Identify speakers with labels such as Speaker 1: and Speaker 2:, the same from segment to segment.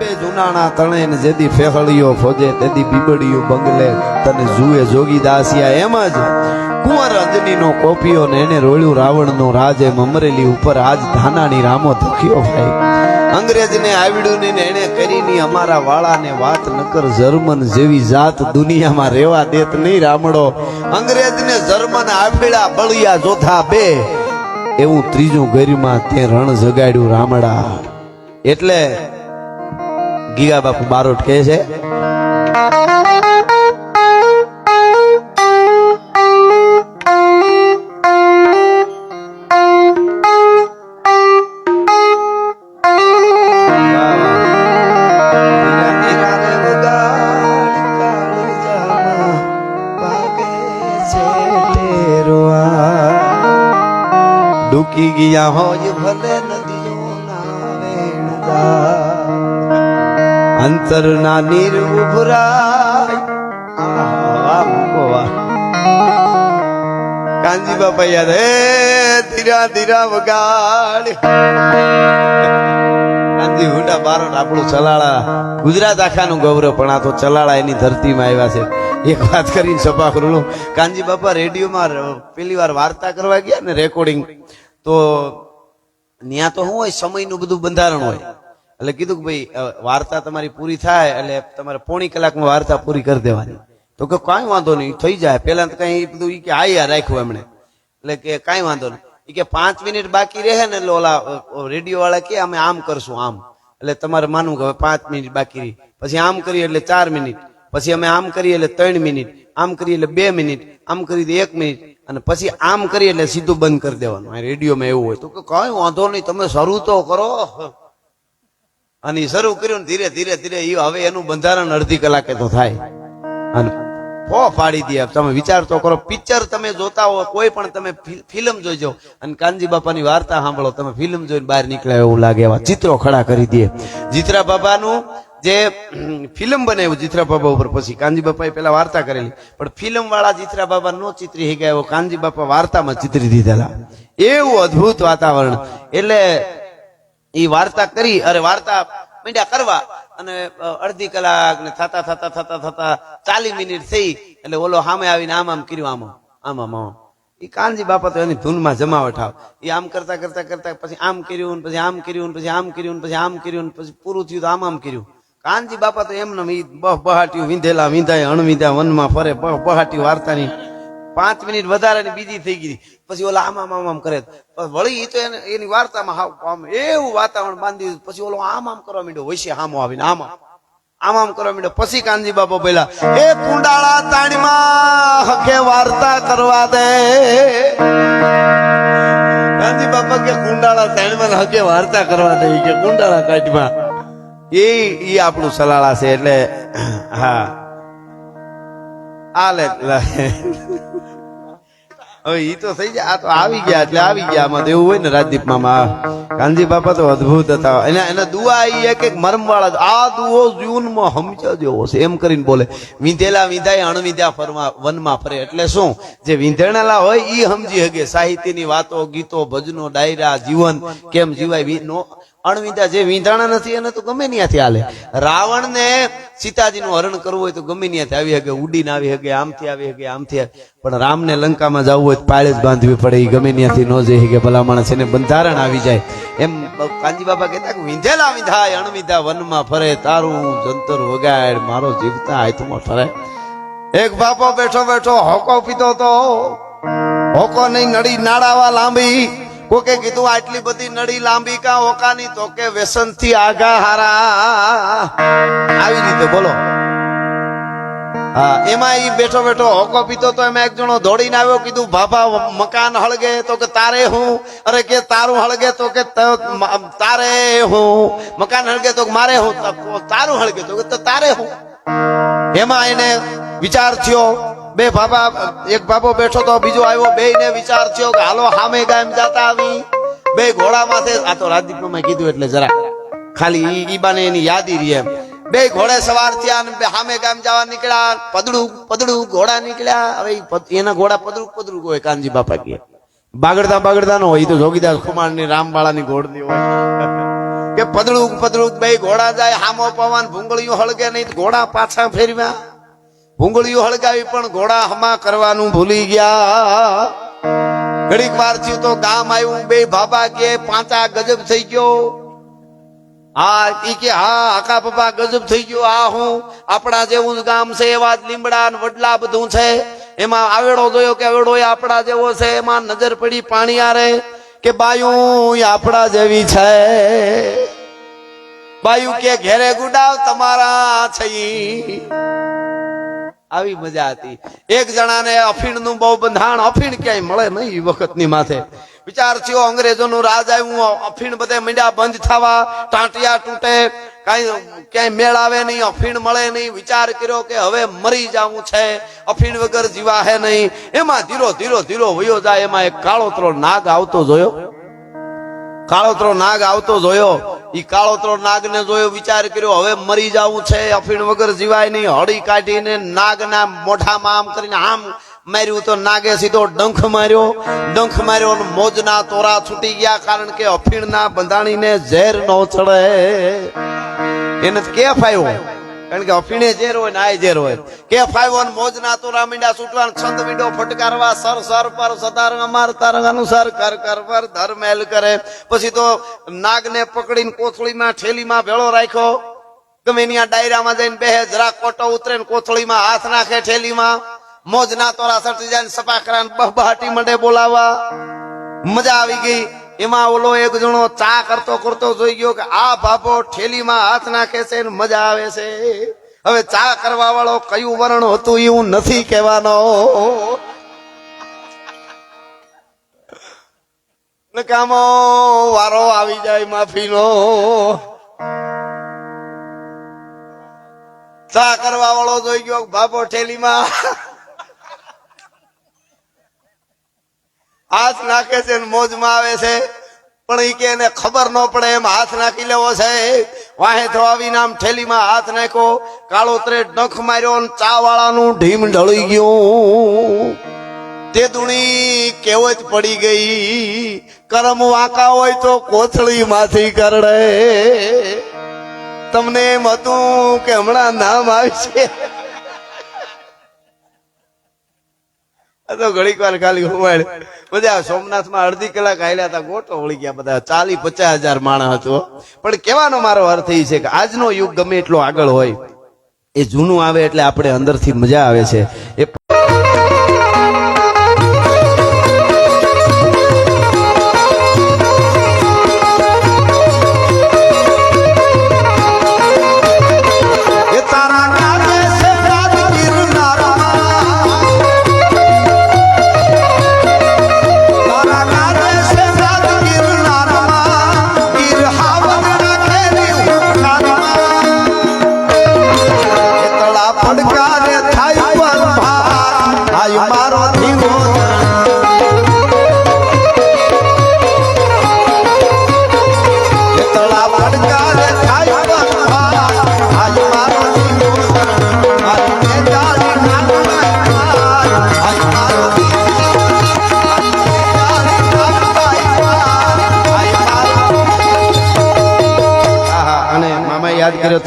Speaker 1: બે જુનાણા તણે ને જેદી ફેહળીઓ ફોજે, તેદી બીબડીઓ બંગલે તને જુએ જોગી દાસિયા એમ જ. કુંવર અંજનીનો કોપિયો ને એને રોળ્યું રાવણનો રાજ એમ અમરેલી ઉપર આજ ધાનાની રામો ધક્યો ભાઈ. અંગ્રેજને આવડ્યું ને એને કરીને અમારા વાળાને વાત નકર જર્મન જેવી જાત દુનિયામાં રેવા દેત નહીં રામડો. અંગ્રેજને જર્મન આવડ્યા બળિયા જોથા બે. એવું ત્રીજું ગરિમાં તે રણ જગાડ્યું રામડા. એટલે ગીગા બાપુ બારોટ કહે છે. ડૂકી ગયા હોય ભલે નદીઓના અંતરના નીર ઉભરાય. કાનજી બાપા યાદ હે ધીરા ધીરા વગાડ. કાનજી હુંડા બારોટ આપણું ચલાળા. ગુજરાત આખાનું ગૌરવ, પણ આ તો ચલાળા એની ધરતીમાં આવ્યા છે. એક વાત કરીને સભા કરું કાનજી બાપા, રેડિયોમાં પેલી વાર વાર્તા કરવા ગયા ને રેકોર્ડિંગ તો ત્યાં તો શું હોય, સમયનું બધું બંધારણ હોય. એટલે કીધું કે ભાઈ વાર્તા તમારી પૂરી થાય, એટલે તમારે પોણી કલાકમાં વાર્તા પૂરી કરી દેવાની. તો કે કાંઈ વાંધો નહીં, થઈ જાય. પહેલાં તો કઈ બધું કે કે યાર રાખ્યું એમણે. એટલે કે, કાંઈ વાંધો નહીં. એ કે, પાંચ મિનિટ બાકી રહે ને, એટલે ઓલા રેડિયો વાળા કે, અમે આમ કરશું, આમ. એટલે તમારે માનવું કે હવે પાંચ મિનિટ બાકી રહી. પછી આમ કરીએ એટલે ચાર મિનિટ. પછી અમે આમ કરીએ એટલે ત્રણ મિનિટ. આમ કરીએ એટલે બે મિનિટ. આમ કરીએ દે એક મિનિટ. અને પછી આમ કરીએ એટલે સીધું બંધ કરી દેવાનું. રેડિયોમાં એવું હોય. તો કે કઈ વાંધો નહીં, તમે શરૂ તો કરો. અને શરૂ કર્યું ધીરે ધીરે ધીરે એ હવે એનું બંધારણ અડધી કલાકે તો થાય. અને ફો પાડી દે તમે વિચાર તો કરો, પિક્ચર તમે જોતા હો, કોઈ પણ તમે ફિલ્મ ફિલ્મ જાઓ અને કાનજી બાપાની વાર્તા સાંભળો, તમે ફિલ્મ જોઈને બહાર નીકળ્યા એવું લાગે, એવા ચિત્રો ખડા કરી દે. જીતરા બાબાનું જે ફિલ્મ બનાવ્યું જીતરા બાબા ઉપર પછી, કાનજી બાપાએ પેલા વાર્તા કરેલી. પણ ફિલ્મ વાળા જીતરા બાબા નો ચિત્રી ગયા કાનજી બાપા વાર્તામાં ચિત્રી દીધેલા. એવું અદ્ભુત વાતાવરણ. એટલે ઈ વાર્તા કરી અરે વાર્તા મીંડા કરવા અને અડધી કલાક ને થતા થતા થતા થતા ચાલી મિનિટ થઈ એટલે ઓલો સામે આવીને આમ આમ કર્યું, આમ આમ આમ આમ એ કાનજી બાપા તો એની ધૂનમાં જમાવટ આવ એ આમ કરતા કરતા કરતા પછી આમ કર્યું પછી આમ કર્યું પછી આમ કર્યું પછી આમ કર્યું પછી પૂરું થયું તો આમ આમ કર્યું. કાનજી બાપા તો એમને બહ બહાટ્યું વિંધેલા વિંધાય અણવિંધા વનમાં ફરે બહ બહાટ્યું વાર્તાની. પાંચ મિનિટ વધારે બીજી થઈ ગઈ. પછી ઓલા આમ આમ કરે. વળી તો એને- એની વાર્તામાં આમ એવું વાતાવરણ બાંધી. પછી ઓલો આમ આમ કરવા માંડ્યો. હામો આવીને, આમ આમ. આમ આમ કરવા માંડ્યો. પછી કાનજી બાપા પેલા એ કુંડાળા તાણીમાં હકે વાર્તા કરવા દે. કાનજી બાપા કે, કુંડાળા તાણીમાં હકે વાર્તા કરવા દે. કે, કુંડાળા કાઢમાં. એ એ આપણું સલાળા છે એટલે, હા. આ ઈ તો થઈ જાય. આ તો આવી ગયા એટલે આવી ગયા આમાં એવું હોય ને રાજદીપ મામા. કાનજી બાપા તો અદભુત હતા. એના એના દુઆ ઈ એક એક મરમ વાળા આ દુઓ જીવનમાં હમજા જેવો છે એમ કરીને બોલે, વિંધેલા વિંધાય, અણવિંધ્યા ફરવા, વનમાં ફરે. એટલે શું? જે વિંધેણેલા હોય ઈ સમજી હગે. સાહિત્યની વાતો, ગીતો, ભજનો, ડાયરા, જીવન, કેમ જીવાય? નો અણવિંધા જે વિંધાણા નથી, એને તો ગમે ત્યાંથી હાલે. રાવણ ને સીતાજીનું હરણ કરવું હોય તો ગમે ત્યાંથી આવી હકે ઉડીને આવી હકે આમથી આવી હકે આમથી. પણ રામને લંકામાં જવું હોય તો પાળે જ બાંધવી પડે એ ગમે ત્યાંથી ન જઈ શકે, ભલા માણસ એને બંધારણ આવી જાય. એમ કાંજી બાબા કહેતા કે વિંધેલા વિંધાય, અણવિંધા વનમાં ફરે, તારું જંતર વગાડ, મારો જીવતા હાથમાં ફરે. એક બાપો બેઠો બેઠો હોકો પીતો તો, હોકો નહીં નડી નાડાવા લાંબી. કોકે કીધું આટલી બધી નડી લાંબી કા હોકાની? તો કે વ્યસનથી આગા હારા. આવી રીતે બોલો. હા, એમાં ઈ બેઠો બેઠો હોકો પીતો તો એમાં એક જણો દોડીને આવ્યો, કીધું, ભાભા, મકાન હળગે તો કે તારે હું? અરે કે તારું હળગે તો કે તારે હું? મકાન હળગે તો મારે હું? તારું હળગે તો કે તારે હું? એમાં એને વિચાર થયો બે બાબા એક બાબો બેઠો તો બીજો આવ્યો બે ને વિચાર થયો કે હાલો હામે ગામ જાતા આવી. બે ઘોડા માથે આ તો રાજદીપ મેં કીધું એટલે જરા ખાલી ઈ એની યાદી રહી એમ. બે ઘોડે સવાર થયા અને હામે ગામ જવા નીકળ્યા, પદડું પદડું, ઘોડા નીકળ્યા. હવે એના ઘોડા પદડું પદડું હોય કાનજી બાપા કે બાગડતા બાગડતા નો હોય તો જોગીદાસ કુમારની રામબાળા ની ઘોડની હોય. કે પદળું પદળું બે ઘોડા જાય, હામો પવન ભૂંગળીયું હળગે નહીં ઘોડા પાછા ફેરવ્યા. ભૂંગળીયું હળગાવી પણ ઘોડા હમા કરવાનું ભૂલી ગયા. ઘડીક વાર થયું તો ગામ આવ્યું બે બાબા કે પાંચા ગજબ થઈ ગયો. હા ઈ કે હા આકા પપ્પા ગજબ થઈ ગયો, આ હું, આપણા જેવું ગામ છે, એવા જ લીમડા ને વડલા બધું છે. એમાં આવેડો જોયો કે આવેડો એ આપણા જેવો છે, એમાં નજર પડી પાણી આરે કે બાયું આપણા જેવી છે. બાયું કે ઘેરે ગુડાવ તમારા છે. આવી મજા હતી. એક જણાને અફીણનું બહુ બંધાણ, અફીણ ક્યાંય મળે નહીં એ વખતની માથે. વિચાર થયો અંગ્રેજો નું રાજ આવ્યું, અફીણ બધે મીંડા બંધ થવા, ટાંટિયા તૂટે, કાંઈ ક્યાંય મેળ આવે નહીં, અફીણ મળે નહીં. વિચાર કર્યો કે હવે મરી જવું છે, અફીણ વગર જીવા હે નહીં. એમાં ધીરો ધીરો ધીરો વયો જાય, એમાં એક કાળોતરો નાગ આવતો જોયો. કાળોતરો નાગ આવતો જોયો. ઈ કાળોતરો નાગ ને જોયો, વિચાર કર્યો, હવે મરી જવું છે, અફીણ વગર જીવાય નહીં. હળી કાઢીને નાગના મોઢામાં આમ કરીને આમ માર્યું તો નાગે સીધો ડંખ માર્યો. ડંખ માર્યો અને મોજના તોરા છૂટી ગયા કારણ કે અફીણના બંધાણીને ઝેર ન ચડે. એને કેફ આવ્યો કારણ કે અફીણે ઝેર હોય ને આ ઝેર હોય. કે ફાઈવન ને મોજના તોરા મીંડા છૂટવા ને છંદ મીંડો ફટકારવા સર સર પર સતાર અમાર તારંગ અનુસાર કર કર પર મેલ કરે. પછી તો નાગને પકડીને કોથળીમાં ઠેલીમાં ભેળો રાખ્યો. ગમે એની ડાયરામાં જઈને બેહે જરા કોટો ઉતરે ને કોથળીમાં હાથ નાખે ઠેલીમાં. મોજના તોરા સટી જાય સફા સપા કરા ને બહાટી મંડે બોલાવા. મજા આવી ગઈ. એમાં ઓલો એક જણો ચા કરતો કરતો જોઈ ગયો કે આ બાપો ઠેલીમાં હાથ નાખે છે મજા આવે છે. હવે ચા કરવા વાળો કયું વર્ણ હતું એવું નથી કહેવાનો. કામો વારો આવી જાય માફીનો. ચા કરવા વાળો જોઈ ગયો બાપો ઠેલીમાં હાથ નાખે છે મોજમાં આવે છે. પણ એ કે એને ખબર ન પડે એમ હાથ નાખી લેવો છે. વાહે તો આવીને આમ ઠેલીમાં હાથ નાખ્યો. કાળો ત્રે ડંખ માર્યો ચા વાળાનું ઢીમ ઢળી ગયું. તે દુણી જ પડી ગઈ. કરમ વાંકા હોય તો કોથળી માંથી કરડે. તમને એમ હતું કે હમણાં નામ આવશે. તો ઘડીક વાર ખાલી ઉમાડ બધા સોમનાથમાં અડધી કલાક આયલા હતા, ગોટો વળી ગયા બધા. ચાલી પચાસ હજાર માણસ હતો. પણ કહેવાનો મારો અર્થ એ છે કે આજનો યુગ ગમે એટલો આગળ હોય, એ જૂનું આવે એટલે આપણે અંદરથી મજા આવે છે. એ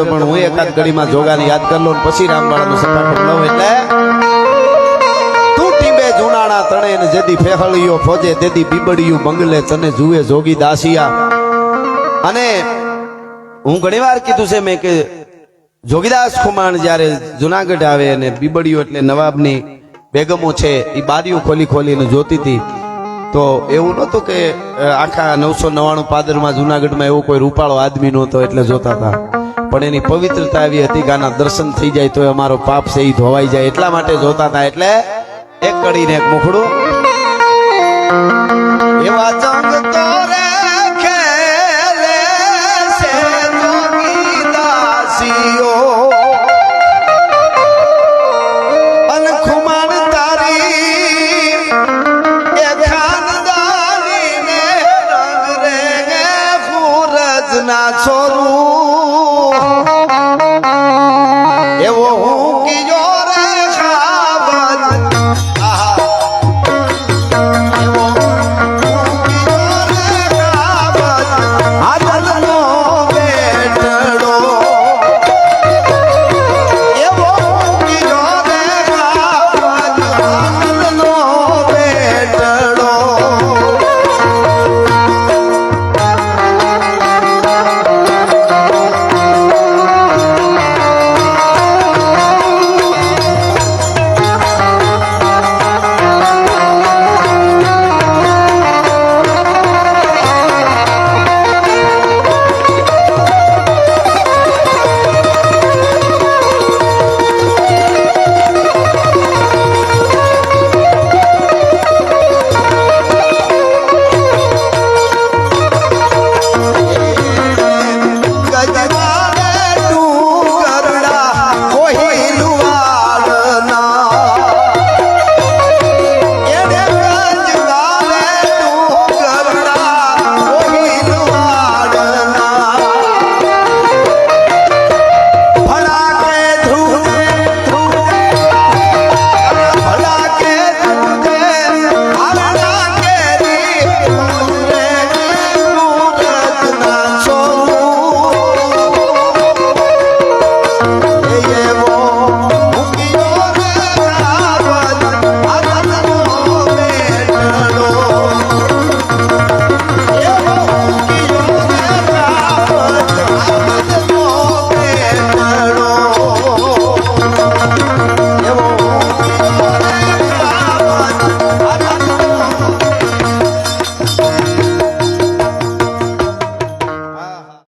Speaker 1: તો પણ હું એકાદ ઘડીમાં જોગાને યાદ કરી લઉં પછી રામબાળાનું સપાટું લઉં એટલે તણે ને જેદી ફેહળીઓ ફોજે, તેદી બીબડિયું બંગલે તને જુએ જોગી દાસિયા. અને હું ઘણી વાર કીધું છે મેં કે જોગીદાસ ખુમાણ જ્યારે જુનાગઢ આવે અને બીબડિયું એટલે નવાબની બેગમો છે એ બારીઓ ખોલી ખોલીને જોતી હતી. તો એવું નહોતું કે આખા નવસો નવ્વાણું પાદરમાં જુનાગઢમાં એવો કોઈ રૂપાળો આદમી નહોતો એટલે જોતા હતા. પણ એની પવિત્રતા આવી હતી કે આના દર્શન થઈ જાય તો અમારો પાપ છે એ ધોવાઈ જાય. એટલા માટે જોતા હતા એટલે એક કડીને એક મુખડું. એ વાચા